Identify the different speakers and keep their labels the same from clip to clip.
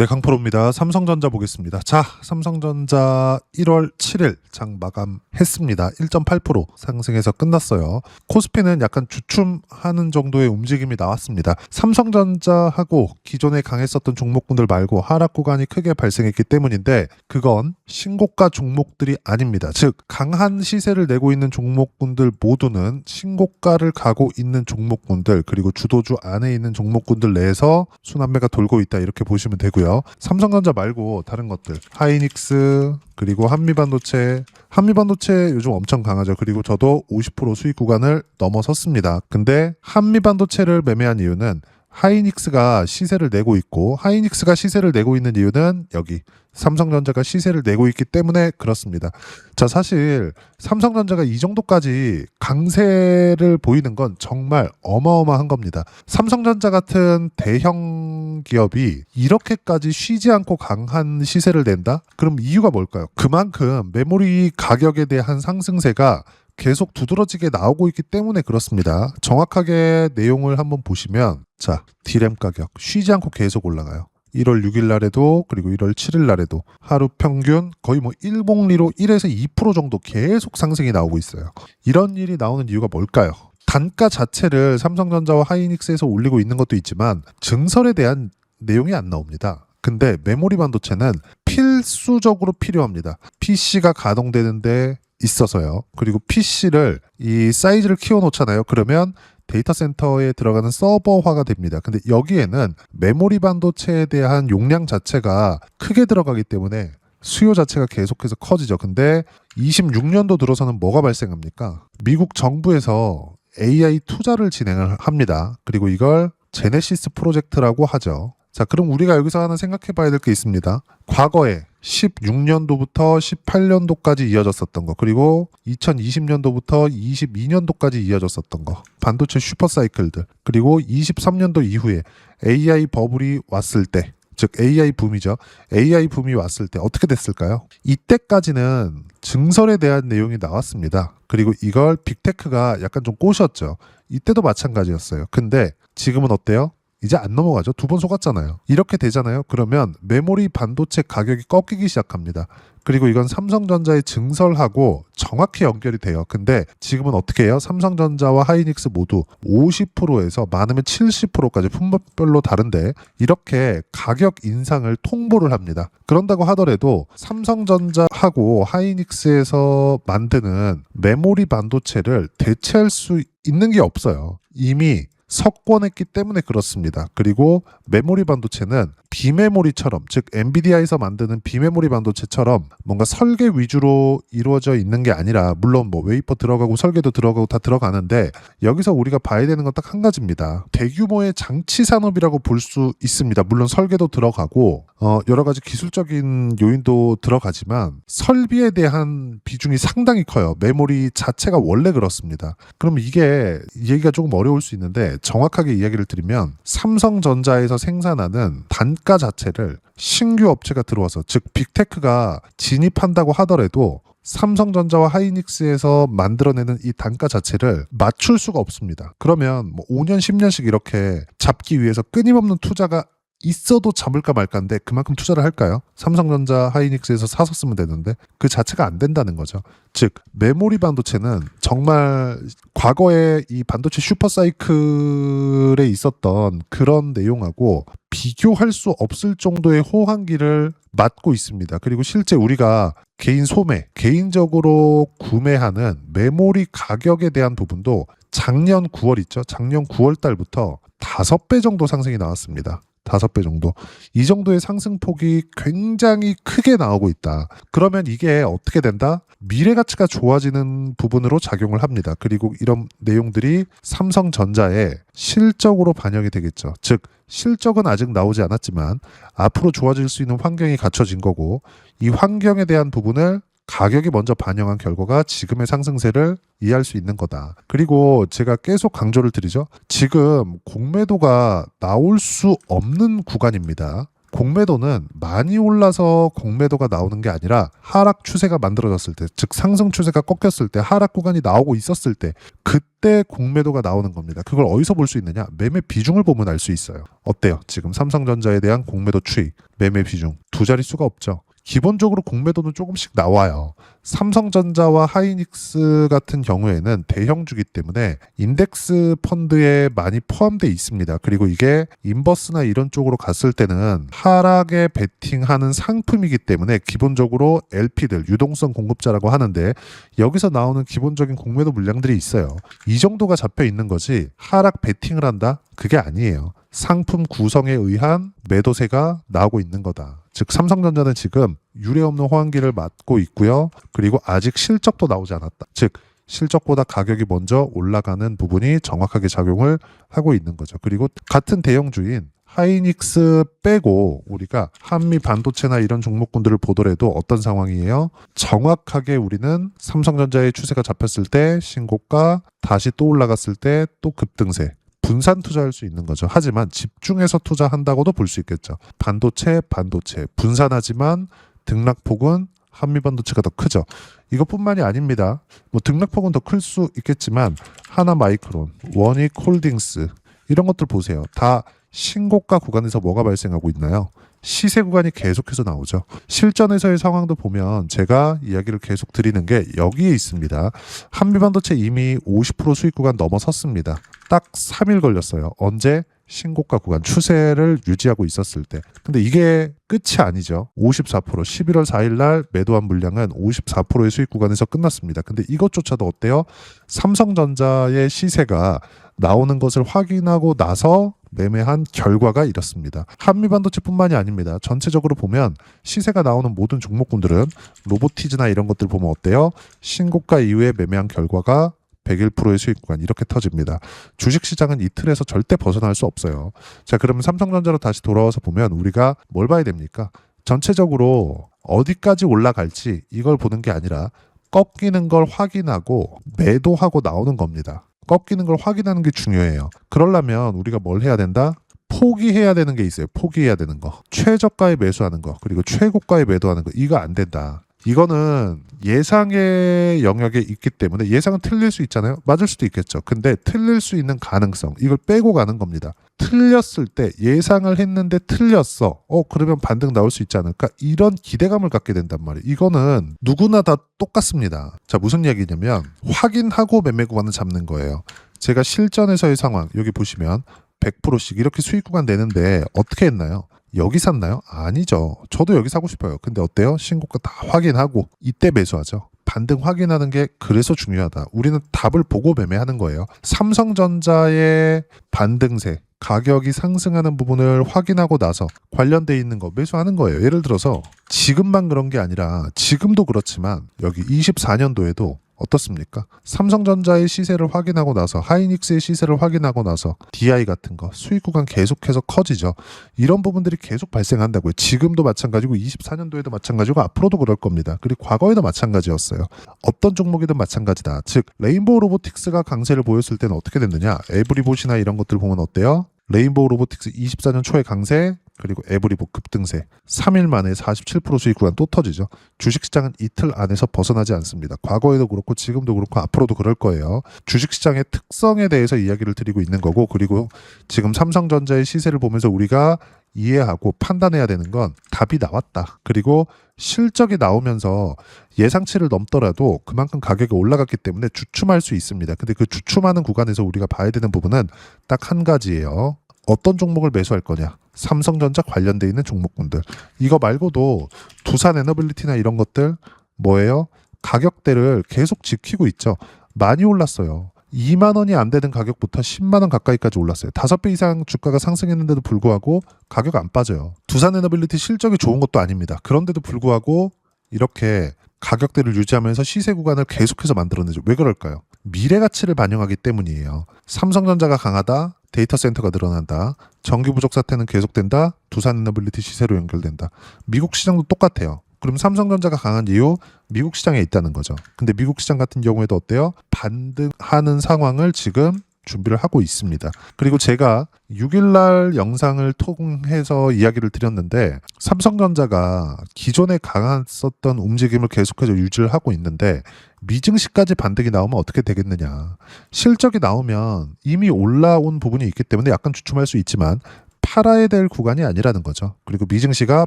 Speaker 1: 네, 강프로입니다. 삼성전자 보겠습니다. 자, 삼성전자 1월 7일 장 마감했습니다. 1.8% 상승해서 끝났어요. 코스피는 약간 주춤하는 정도의 움직임이 나왔습니다. 삼성전자하고 기존에 강했었던 종목군들 말고 하락 구간이 크게 발생했기 때문인데 그건 신고가 종목들이 아닙니다. 즉, 강한 시세를 내고 있는 종목군들 모두는 신고가를 가고 있는 종목군들 그리고 주도주 안에 있는 종목군들 내에서 순환매가 돌고 있다 이렇게 보시면 되고요. 삼성전자 말고 다른 것들 하이닉스 그리고 한미반도체 한미반도체 요즘 엄청 강하죠. 그리고 저도 50% 수익 구간을 넘어섰습니다. 근데 한미반도체를 매매한 이유는 하이닉스가 시세를 내고 있고 하이닉스가 시세를 내고 있는 이유는 여기 삼성전자가 시세를 내고 있기 때문에 그렇습니다. 자, 사실 삼성전자가 이 정도까지 강세를 보이는 건 정말 어마어마한 겁니다. 삼성전자 같은 대형 기업이 이렇게까지 쉬지 않고 강한 시세를 낸다? 그럼 이유가 뭘까요? 그만큼 메모리 가격에 대한 상승세가 계속 두드러지게 나오고 있기 때문에 그렇습니다. 정확하게 내용을 한번 보시면 자, 디램 가격 쉬지 않고 계속 올라가요. 1월 6일 날에도 그리고 1월 7일 날에도 하루 평균 거의 뭐 일봉리로 1에서 2% 정도 계속 상승이 나오고 있어요. 이런 일이 나오는 이유가 뭘까요? 단가 자체를 삼성전자와 하이닉스에서 올리고 있는 것도 있지만 증설에 대한 내용이 안 나옵니다. 근데 메모리 반도체는 필수적으로 필요합니다. PC가 가동되는데 있어서요. 그리고 PC를 이 사이즈를 키워 놓잖아요. 그러면 데이터 센터에 들어가는 서버화가 됩니다. 근데 여기에는 메모리 반도체에 대한 용량 자체가 크게 들어가기 때문에 수요 자체가 계속해서 커지죠. 근데 26년도 들어서는 뭐가 발생합니까? 미국 정부에서 AI 투자를 진행을 합니다. 그리고 이걸 제네시스 프로젝트라고 하죠. 자, 그럼 우리가 여기서 하나 생각해 봐야 될 게 있습니다. 과거에 16년도부터 18년도까지 이어졌었던 거, 그리고 2020년도부터 22년도까지 이어졌었던 거, 반도체 슈퍼사이클들, 그리고 23년도 이후에 AI 버블이 왔을 때, 즉 AI 붐이죠. AI 붐이 왔을 때 어떻게 됐을까요? 이때까지는 증설에 대한 내용이 나왔습니다. 그리고 이걸 빅테크가 약간 좀 꼬셨죠. 이때도 마찬가지였어요. 근데 지금은 어때요? 이제 안 넘어가죠. 두 번 속았잖아요. 이렇게 되잖아요. 그러면 메모리 반도체 가격이 꺾이기 시작합니다. 그리고 이건 삼성전자의 증설하고 정확히 연결이 돼요. 근데 지금은 어떻게 해요? 삼성전자와 하이닉스 모두 50%에서 많으면 70%까지 품목별로 다른데 이렇게 가격 인상을 통보를 합니다. 그런다고 하더라도 삼성전자하고 하이닉스에서 만드는 메모리 반도체를 대체할 수 있는 게 없어요. 이미 석권했기 때문에 그렇습니다. 그리고 메모리 반도체는 비메모리처럼 즉 엔비디아에서 만드는 비메모리 반도체처럼 뭔가 설계 위주로 이루어져 있는 게 아니라 물론 뭐 웨이퍼 들어가고 설계도 들어가고 다 들어가는데 여기서 우리가 봐야 되는 건 딱 한 가지입니다. 대규모의 장치 산업이라고 볼 수 있습니다. 물론 설계도 들어가고 어 여러 가지 기술적인 요인도 들어가지만 설비에 대한 비중이 상당히 커요. 메모리 자체가 원래 그렇습니다. 그럼 이게 얘기가 조금 어려울 수 있는데 정확하게 이야기를 드리면 삼성전자에서 생산하는 단가 자체를 신규 업체가 들어와서 즉 빅테크가 진입한다고 하더라도 삼성전자와 하이닉스에서 만들어내는 이 단가 자체를 맞출 수가 없습니다. 그러면 뭐 5년, 10년씩 이렇게 잡기 위해서 끊임없는 투자가 있어도 잡을까 말까인데 그만큼 투자를 할까요? 삼성전자, 하이닉스에서 사서 쓰면 되는데 그 자체가 안 된다는 거죠. 즉 메모리 반도체는 정말 과거에 이 반도체 슈퍼사이클에 있었던 그런 내용하고 비교할 수 없을 정도의 호황기를 맞고 있습니다. 그리고 실제 우리가 개인 소매, 개인적으로 구매하는 메모리 가격에 대한 부분도 작년 9월 있죠. 작년 9월 달부터 다섯 배 정도 상승이 나왔습니다. 다섯 배 정도. 이 정도의 상승폭이 굉장히 크게 나오고 있다. 그러면 이게 어떻게 된다? 미래 가치가 좋아지는 부분으로 작용을 합니다. 그리고 이런 내용들이 삼성전자의 실적으로 반영이 되겠죠. 즉, 실적은 아직 나오지 않았지만 앞으로 좋아질 수 있는 환경이 갖춰진 거고 이 환경에 대한 부분을 가격이 먼저 반영한 결과가 지금의 상승세를 이해할 수 있는 거다. 그리고 제가 계속 강조를 드리죠. 지금 공매도가 나올 수 없는 구간입니다. 공매도는 많이 올라서 공매도가 나오는 게 아니라 하락 추세가 만들어졌을 때, 즉 상승 추세가 꺾였을 때, 하락 구간이 나오고 있었을 때, 그때 공매도가 나오는 겁니다. 그걸 어디서 볼 수 있느냐? 매매 비중을 보면 알 수 있어요. 어때요? 지금 삼성전자에 대한 공매도 추이, 매매 비중 두 자릿수가 없죠. 기본적으로 공매도는 조금씩 나와요. 삼성전자와 하이닉스 같은 경우에는 대형주기 때문에 인덱스 펀드에 많이 포함돼 있습니다. 그리고 이게 인버스나 이런 쪽으로 갔을 때는 하락에 베팅하는 상품이기 때문에 기본적으로 LP들 유동성 공급자라고 하는데 여기서 나오는 기본적인 공매도 물량들이 있어요. 이 정도가 잡혀 있는 거지 하락 베팅을 한다? 그게 아니에요. 상품 구성에 의한 매도세가 나오고 있는 거다. 즉 삼성전자는 지금 유례 없는 호황기를 맞고 있고요. 그리고 아직 실적도 나오지 않았다. 즉 실적보다 가격이 먼저 올라가는 부분이 정확하게 작용을 하고 있는 거죠. 그리고 같은 대형주인 하이닉스 빼고 우리가 한미 반도체나 이런 종목군들을 보더라도 어떤 상황이에요? 정확하게 우리는 삼성전자의 추세가 잡혔을 때 신고가 다시 또 올라갔을 때 또 급등세 분산 투자할 수 있는 거죠. 하지만 집중해서 투자한다고도 볼 수 있겠죠. 반도체, 반도체 분산하지만 등락폭은 한미 반도체가 더 크죠. 이것뿐만이 아닙니다. 뭐 등락폭은 더 클 수 있겠지만 하나 마이크론, 원익 홀딩스 이런 것들 보세요. 다 신고가 구간에서 뭐가 발생하고 있나요? 시세 구간이 계속해서 나오죠. 실전에서의 상황도 보면 제가 이야기를 계속 드리는 게 여기에 있습니다. 한미반도체 이미 50% 수익 구간 넘어섰습니다. 딱 3일 걸렸어요. 언제? 신고가 구간 추세를 유지하고 있었을 때. 근데 이게 끝이 아니죠. 54% 11월 4일 날 매도한 물량은 54%의 수익 구간에서 끝났습니다. 근데 이것조차도 어때요? 삼성전자의 시세가 나오는 것을 확인하고 나서 매매한 결과가 이렇습니다. 한미 반도체뿐만이 아닙니다. 전체적으로 보면 시세가 나오는 모든 종목군들은 로보티즈나 이런 것들 보면 어때요? 신고가 이후에 매매한 결과가 101%의 수익 구간 이렇게 터집니다. 주식 시장은 이 틀에서 절대 벗어날 수 없어요. 자, 그러면 삼성전자로 다시 돌아와서 보면 우리가 뭘 봐야 됩니까? 전체적으로 어디까지 올라갈지 이걸 보는 게 아니라 꺾이는 걸 확인하고 매도하고 나오는 겁니다. 꺾이는 걸 확인하는 게 중요해요. 그러려면 우리가 뭘 해야 된다? 포기해야 되는 게 있어요. 포기해야 되는 거. 최저가에 매수하는 거, 그리고 최고가에 매도하는 거. 이거 안 된다. 이거는 예상의 영역에 있기 때문에 예상은 틀릴 수 있잖아요. 맞을 수도 있겠죠. 근데 틀릴 수 있는 가능성, 이걸 빼고 가는 겁니다. 틀렸을 때 예상을 했는데 틀렸어. 어, 그러면 반등 나올 수 있지 않을까? 이런 기대감을 갖게 된단 말이에요. 이거는 누구나 다 똑같습니다. 자, 무슨 얘기냐면 확인하고 매매 구간을 잡는 거예요. 제가 실전에서의 상황, 여기 보시면 100%씩 이렇게 수익 구간 내는데 어떻게 했나요? 여기 샀나요? 아니죠. 저도 여기 사고 싶어요. 근데 어때요? 신고가 다 확인하고 이때 매수하죠. 반등 확인하는 게 그래서 중요하다. 우리는 답을 보고 매매하는 거예요. 삼성전자의 반등세, 가격이 상승하는 부분을 확인하고 나서 관련돼 있는 거 매수하는 거예요. 예를 들어서 지금만 그런 게 아니라 지금도 그렇지만 여기 24년도에도 어떻습니까? 삼성전자의 시세를 확인하고 나서 하이닉스의 시세를 확인하고 나서 DI 같은 거 수익 구간 계속해서 커지죠. 이런 부분들이 계속 발생한다고요. 지금도 마찬가지고 24년도에도 마찬가지고 앞으로도 그럴 겁니다. 그리고 과거에도 마찬가지였어요. 어떤 종목이든 마찬가지다. 즉 레인보우 로보틱스가 강세를 보였을 때는 어떻게 됐느냐? 에브리봇이나 이런 것들 보면 어때요? 레인보우 로보틱스 24년 초에 강세 그리고 에브리보 급등세 3일 만에 47% 수익 구간 또 터지죠. 주식시장은 이틀 안에서 벗어나지 않습니다. 과거에도 그렇고 지금도 그렇고 앞으로도 그럴 거예요. 주식시장의 특성에 대해서 이야기를 드리고 있는 거고 그리고 지금 삼성전자의 시세를 보면서 우리가 이해하고 판단해야 되는 건 답이 나왔다. 그리고 실적이 나오면서 예상치를 넘더라도 그만큼 가격이 올라갔기 때문에 주춤할 수 있습니다. 근데 그 주춤하는 구간에서 우리가 봐야 되는 부분은 딱 한 가지예요. 어떤 종목을 매수할 거냐? 삼성전자 관련돼 있는 종목군들. 이거 말고도 두산 에너빌리티나 이런 것들 뭐예요? 가격대를 계속 지키고 있죠. 많이 올랐어요. 2만 원이 안 되는 가격부터 10만 원 가까이까지 올랐어요. 5배 이상 주가가 상승했는데도 불구하고 가격 안 빠져요. 두산 에너빌리티 실적이 좋은 것도 아닙니다. 그런데도 불구하고 이렇게 가격대를 유지하면서 시세 구간을 계속해서 만들어내죠. 왜 그럴까요? 미래 가치를 반영하기 때문이에요. 삼성전자가 강하다. 데이터 센터가 늘어난다. 전기 부족 사태는 계속된다. 두산 에너빌리티 시세로 연결된다. 미국 시장도 똑같아요. 그럼 삼성전자가 강한 이유 미국 시장에 있다는 거죠. 근데 미국 시장 같은 경우에도 어때요? 반등하는 상황을 지금 준비를 하고 있습니다. 그리고 제가 6일날 영상을 통해서 이야기를 드렸는데 삼성전자가 기존에 강했었던 움직임을 계속해서 유지를 하고 있는데 미증시까지 반등이 나오면 어떻게 되겠느냐. 실적이 나오면 이미 올라온 부분이 있기 때문에 약간 주춤할 수 있지만 팔아야 될 구간이 아니라는 거죠. 그리고 미증시가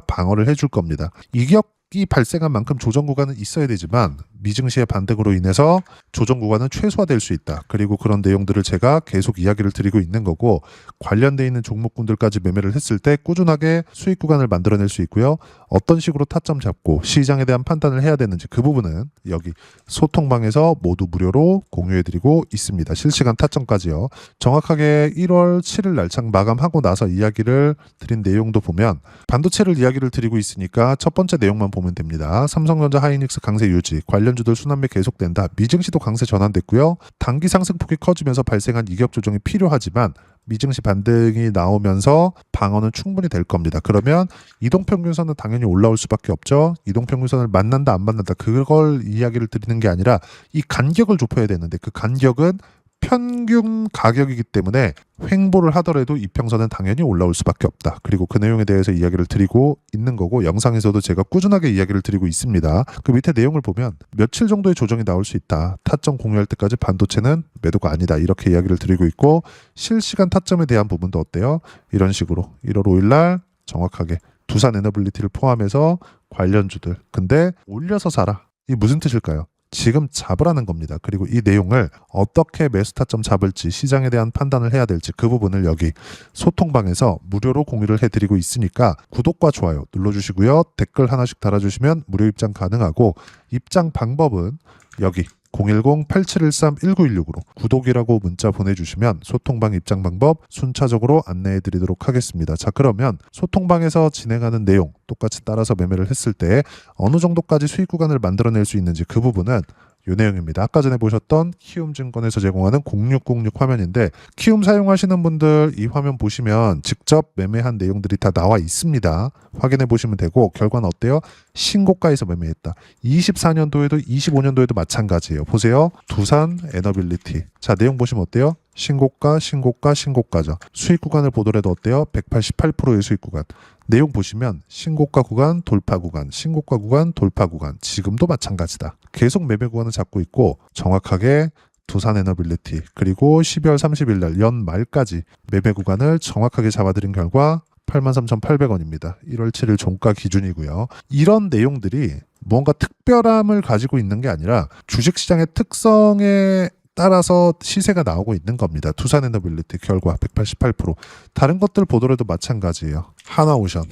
Speaker 1: 방어를 해줄 겁니다. 이격이 발생한 만큼 조정 구간은 있어야 되지만 미증시의 반등으로 인해서 조정 구간은 최소화될 수 있다. 그리고 그런 내용들을 제가 계속 이야기를 드리고 있는 거고 관련돼 있는 종목군들까지 매매를 했을 때 꾸준하게 수익 구간을 만들어낼 수 있고요. 어떤 식으로 타점 잡고 시장에 대한 판단을 해야 되는지 그 부분은 여기 소통방에서 모두 무료로 공유해드리고 있습니다. 실시간 타점까지요. 정확하게 1월 7일 날창 마감하고 나서 이야기를 드린 내용도 보면 반도체를 이야기를 드리고 있으니까 첫 번째 내용만 보면 됩니다. 삼성전자 하이닉스 강세 유지, 관련 주들 순환매 계속된다. 미증시도 강세 전환됐고요. 단기 상승폭이 커지면서 발생한 이격 조정이 필요하지만 미증시 반등이 나오면서 방어는 충분히 될 겁니다. 그러면 이동평균선은 당연히 올라올 수밖에 없죠. 이동평균선을 만난다 안 만난다 그걸 이야기를 드리는 게 아니라 이 간격을 좁혀야 되는데 그 간격은 평균 가격이기 때문에 횡보를 하더라도 이평선은 당연히 올라올 수밖에 없다. 그리고 그 내용에 대해서 이야기를 드리고 있는 거고 영상에서도 제가 꾸준하게 이야기를 드리고 있습니다. 그 밑에 내용을 보면 며칠 정도의 조정이 나올 수 있다. 타점 공유할 때까지 반도체는 매도가 아니다. 이렇게 이야기를 드리고 있고 실시간 타점에 대한 부분도 어때요? 이런 식으로 1월 5일 날 정확하게 두산 에너빌리티를 포함해서 관련주들 근데 올려서 사라. 이 무슨 뜻일까요? 지금 잡으라는 겁니다. 그리고 이 내용을 어떻게 매수 타점 잡을지 시장에 대한 판단을 해야 될지 그 부분을 여기 소통방에서 무료로 공유를 해드리고 있으니까 구독과 좋아요 눌러주시고요. 댓글 하나씩 달아주시면 무료 입장 가능하고 입장 방법은 여기 010-8713-1916으로 구독이라고 문자 보내주시면 소통방 입장 방법 순차적으로 안내해 드리도록 하겠습니다. 자, 그러면 소통방에서 진행하는 내용 똑같이 따라서 매매를 했을 때 어느 정도까지 수익 구간을 만들어낼 수 있는지 그 부분은 요 내용입니다. 아까 전에 보셨던 키움 증권에서 제공하는 0606 화면인데 키움 사용하시는 분들 이 화면 보시면 직접 매매한 내용들이 다 나와 있습니다. 확인해 보시면 되고 결과는 어때요? 신고가에서 매매했다. 24년도에도 25년도에도 마찬가지예요. 보세요. 두산 에너빌리티. 자, 내용 보시면 어때요? 신고가, 신고가, 신고가죠. 수익 구간을 보더라도 어때요? 188%의 수익 구간. 내용 보시면 신고가 구간, 돌파 구간, 신고가 구간, 돌파 구간. 지금도 마찬가지다. 계속 매매 구간을 잡고 있고 정확하게 두산 에너빌리티 그리고 12월 30일 날 연 말까지 매매 구간을 정확하게 잡아드린 결과 83,800원입니다. 1월 7일 종가 기준이고요. 이런 내용들이 뭔가 특별함을 가지고 있는 게 아니라 주식시장의 특성에 따라서 시세가 나오고 있는 겁니다. 투산 에너빌리티 결과 188%. 다른 것들 보더라도 마찬가지예요. 하나오션.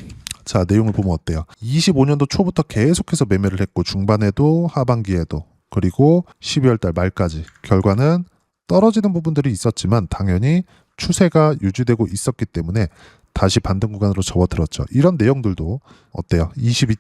Speaker 1: 자, 내용을 보면 어때요? 25년도 초부터 계속해서 매매를 했고 중반에도 하반기에도 그리고 12월 달 말까지 결과는 떨어지는 부분들이 있었지만 당연히 추세가 유지되고 있었기 때문에 다시 반등 구간으로 접어들었죠. 이런 내용들도 어때요? 22%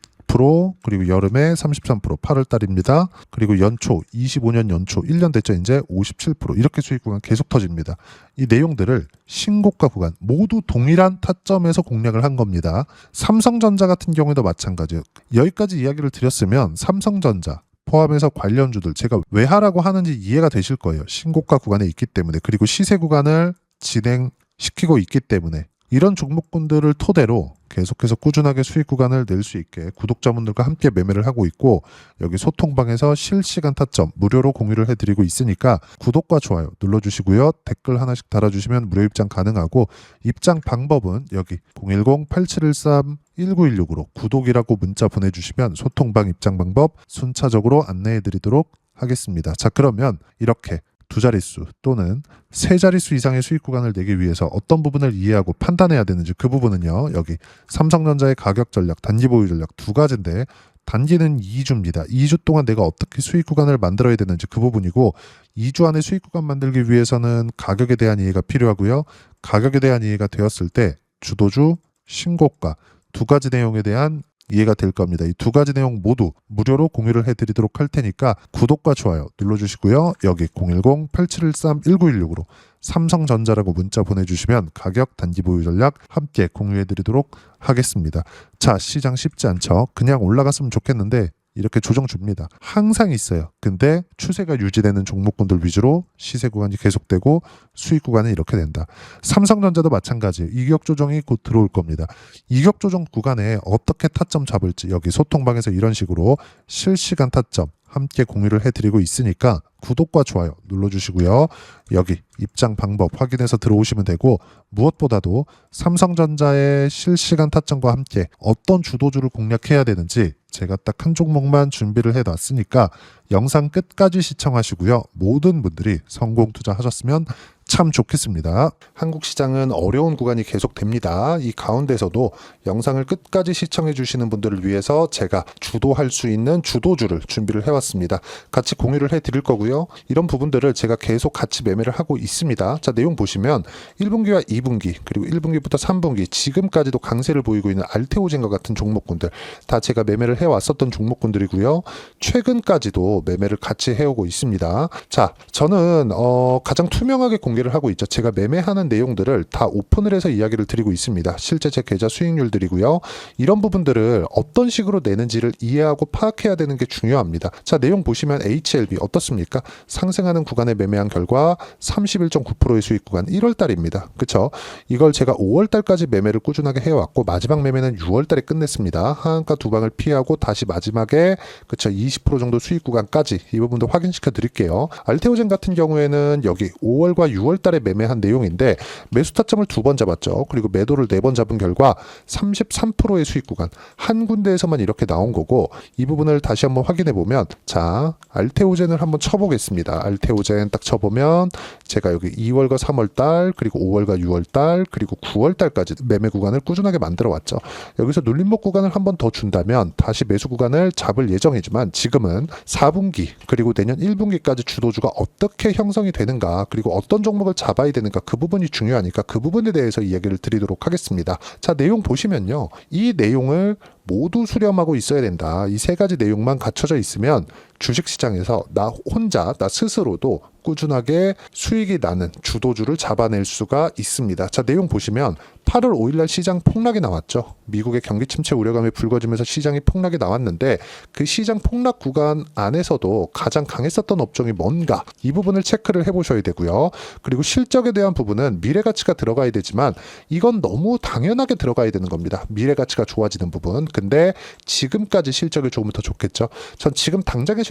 Speaker 1: 그리고 여름에 33% 8월 달입니다. 그리고 연초 25년 연초 1년 됐죠. 이제 57% 이렇게 수익 구간 계속 터집니다. 이 내용들을 신고가 구간 모두 동일한 타점에서 공략을 한 겁니다. 삼성전자 같은 경우에도 마찬가지예요. 여기까지 이야기를 드렸으면 삼성전자 포함해서 관련주들 제가 왜 하라고 하는지 이해가 되실 거예요. 신고가 구간에 있기 때문에 그리고 시세 구간을 진행 시키고 있기 때문에 이런 종목군들을 토대로 계속해서 꾸준하게 수익 구간을 낼 수 있게 구독자분들과 함께 매매를 하고 있고 여기 소통방에서 실시간 타점 무료로 공유를 해드리고 있으니까 구독과 좋아요 눌러주시고요 댓글 하나씩 달아주시면 무료 입장 가능하고 입장 방법은 여기 010-8713-1916으로 구독이라고 문자 보내주시면 소통방 입장 방법 순차적으로 안내해드리도록 하겠습니다. 자 그러면 이렇게 두 자릿수 또는 세 자릿수 이상의 수익 구간을 내기 위해서 어떤 부분을 이해하고 판단해야 되는지 그 부분은요. 여기 삼성전자의 가격 전략, 단기 보유 전략 두 가지인데 단기는 2주입니다. 2주 동안 내가 어떻게 수익 구간을 만들어야 되는지 그 부분이고 2주 안에 수익 구간 만들기 위해서는 가격에 대한 이해가 필요하고요. 가격에 대한 이해가 되었을 때 주도주, 신고가 두 가지 내용에 대한 이해가 될 겁니다. 이 두 가지 내용 모두 무료로 공유를 해드리도록 할 테니까 구독과 좋아요 눌러주시고요. 여기 010-8713-1916으로 삼성전자라고 문자 보내주시면 가격 단기 보유 전략 함께 공유해드리도록 하겠습니다. 자 시장 쉽지 않죠. 그냥 올라갔으면 좋겠는데 이렇게 조정 줍니다. 항상 있어요. 근데 추세가 유지되는 종목군들 위주로 시세 구간이 계속되고 수익 구간은 이렇게 된다. 삼성전자도 마찬가지. 이격 조정이 곧 들어올 겁니다. 이격 조정 구간에 어떻게 타점 잡을지 여기 소통방에서 이런 식으로 실시간 타점 함께 공유를 해드리고 있으니까 구독과 좋아요 눌러주시고요. 여기 입장 방법 확인해서 들어오시면 되고 무엇보다도 삼성전자의 실시간 타점과 함께 어떤 주도주를 공략해야 되는지 제가 딱 한 종목만 준비를 해놨으니까 영상 끝까지 시청하시고요. 모든 분들이 성공 투자하셨으면 참 좋겠습니다. 한국 시장은 어려운 구간이 계속됩니다. 이 가운데서도 영상을 끝까지 시청해 주시는 분들을 위해서 제가 주도할 수 있는 주도주를 준비를 해왔습니다. 같이 공유를 해 드릴 거고요. 이런 부분들을 제가 계속 같이 매매를 하고 있습니다. 자, 내용 보시면 1분기와 2분기 그리고 1분기부터 3분기 지금까지도 강세를 보이고 있는 알테오젠과 같은 종목군들 다 제가 매매를 해왔었던 종목군들이고요. 최근까지도 매매를 같이 해오고 있습니다. 자, 저는 어, 가장 투명하게 공개 를 하고 있죠. 제가 매매하는 내용들을 다 오픈을 해서 이야기를 드리고 있습니다. 실제 제 계좌 수익률들이고요. 이런 부분들을 어떤 식으로 내는지를 이해하고 파악해야 되는 게 중요합니다. 자, 내용 보시면 HLB 어떻습니까? 상승하는 구간에 매매한 결과 31.9%의 수익 구간 1월 달입니다. 그쵸? 이걸 제가 5월 달까지 매매를 꾸준하게 해왔고 마지막 매매는 6월 달에 끝냈습니다. 하한가 두 방을 피하고 다시 마지막에 그쵸? 20% 정도 수익 구간까지 이 부분도 확인시켜 드릴게요. 알테오젠 같은 경우에는 여기 5월과 6월 달에 매매한 내용인데 매수 타점을 두 번 잡았죠. 그리고 매도를 네 번 잡은 결과 33%의 수익 구간 한 군데에서만 이렇게 나온 거고 이 부분을 다시 한번 확인해 보면 자 알테오젠을 한번 쳐보겠습니다. 알테오젠 딱 쳐보면 제가 여기 2월과 3월 달 그리고 5월과 6월 달 그리고 9월 달까지 매매 구간을 꾸준하게 만들어 왔죠. 여기서 눌림목 구간을 한 번 더 준다면 다시 매수 구간을 잡을 예정이지만 지금은 4분기 그리고 내년 1분기까지 주도주가 어떻게 형성이 되는가 그리고 어떤 종목을 잡아야 되는가 그 부분이 중요하니까 그 부분에 대해서 이야기를 드리도록 하겠습니다. 자 내용 보시면요. 이 내용을 모두 수렴하고 있어야 된다. 이 세 가지 내용만 갖춰져 있으면 주식 시장에서 나 혼자 나 스스로도 꾸준하게 수익이 나는 주도주를 잡아낼 수가 있습니다. 자, 내용 보시면 8월 5일 날 시장 폭락이 나왔죠. 미국의 경기 침체 우려감이 불거지면서 시장이 폭락이 나왔는데 그 시장 폭락 구간 안에서도 가장 강했었던 업종이 뭔가 이 부분을 체크를 해 보셔야 되고요. 그리고 실적에 대한 부분은 미래 가치가 들어가야 되지만 이건 너무 당연하게 들어가야 되는 겁니다. 미래 가치가 좋아지는 부분. 근데 지금까지 실적이 좋으면 더 좋겠죠. 전 지금 당장의